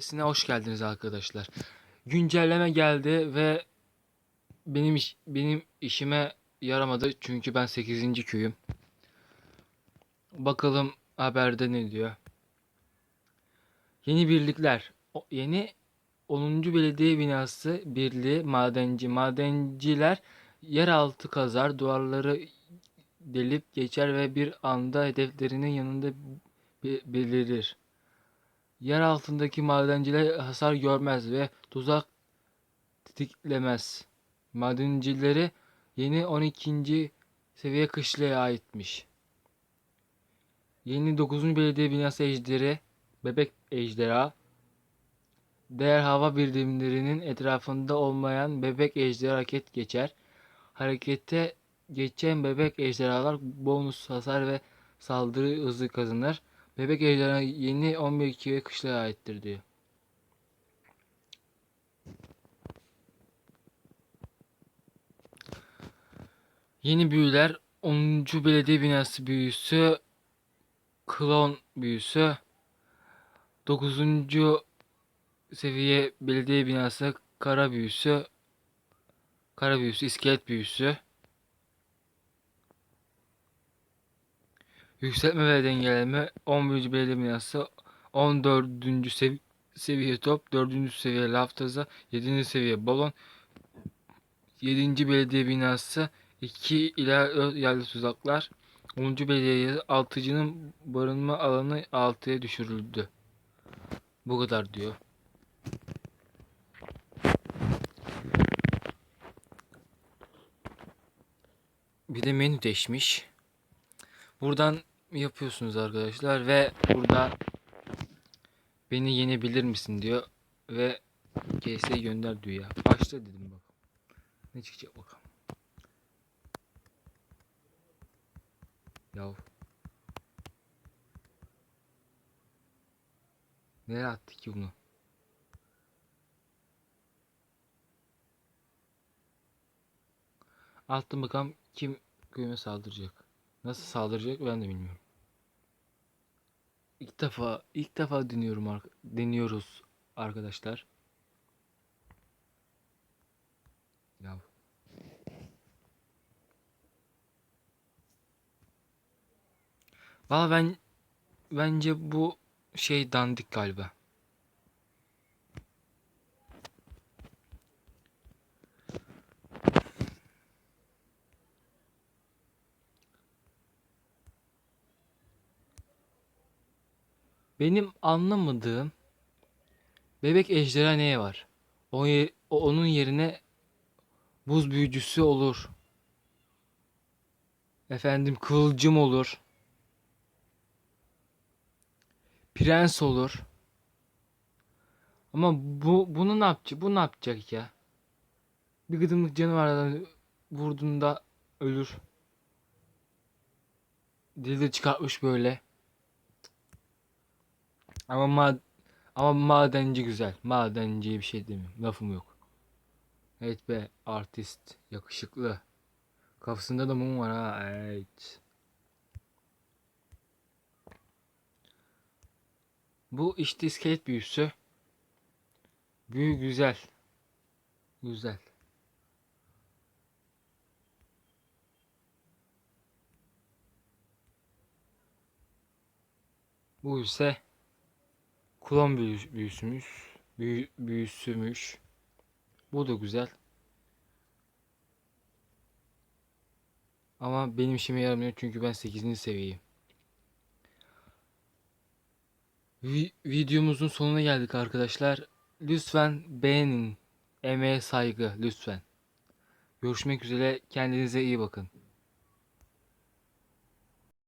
Sine hoş geldiniz arkadaşlar. Güncelleme geldi ve benim iş- benim işime yaramadı çünkü ben 8. köyüm. Bakalım haberde ne diyor. Yeni birlikler. O- yeni 10. Belediye Binası Birliği Madenci. Madenciler yeraltı kazar, duvarları delip geçer ve bir anda hedeflerinin yanında be- belirir. Yer altındaki madenciler hasar görmez ve tuzak tetiklemez. Madencileri yeni 12. seviye kışlaya aitmiş. Yeni 9. belediye binası ejderi, bebek ejderha, değer hava birimlerinin etrafında olmayan bebek ejderi hareket geçer. Harekete geçen bebek ejderhalar bonus hasar ve saldırı hızı kazanır. Bebek ejderha yeni 11 kişiye kışlaya aittir diyor. Yeni büyüler 10. belediye binası büyüsü klon büyüsü 9. seviye belediye binası kara büyüsü kara büyüsü iskelet büyüsü Yükseltme ve dengeleme 11. belediye binası 14. sev- seviye top 4. seviye laftaza 7. seviye balon 7. belediye binası 2 ila 4 yerli tuzaklar 10. belediye 6.'nın barınma alanı 6'ya düşürüldü. Bu kadar diyor. Bir de menü değişmiş. Buradan yapıyorsunuz arkadaşlar ve burada beni yenebilir misin diyor ve GS'ye gönder diyor ya. Başla dedim bak. Ne çıkacak bakalım. Yav. Nereye attı ki bunu? Altta bakalım kim köyüme saldıracak. Nasıl saldıracak ben de bilmiyorum. İlk defa ilk defa deniyorum deniyoruz arkadaşlar. Ya. Valla ben bence bu şey dandik galiba. Benim anlamadığım bebek ejderha neye var? O, onun yerine buz büyücüsü olur. Efendim kıvılcım olur. Prens olur. Ama bu bunu ne yapacak? Bu ne yapacak ya? Bir gıdımlık canavardan vurduğunda ölür. Dili de çıkartmış böyle. Ama ma ama madenci güzel. Madenciye bir şey demiyorum. Lafım yok. Evet be artist yakışıklı. Kafasında da mum var ha. Evet. Bu işte iskelet büyüsü. Büyü güzel. Güzel. Bu ise büyü- büyüsümüş. Büyü, büyüsümüş. Bu da güzel. Ama benim işime yaramıyor çünkü ben 8. seviyeyim. Vi- videomuzun sonuna geldik arkadaşlar. Lütfen beğenin. Emeğe saygı lütfen. Görüşmek üzere. Kendinize iyi bakın.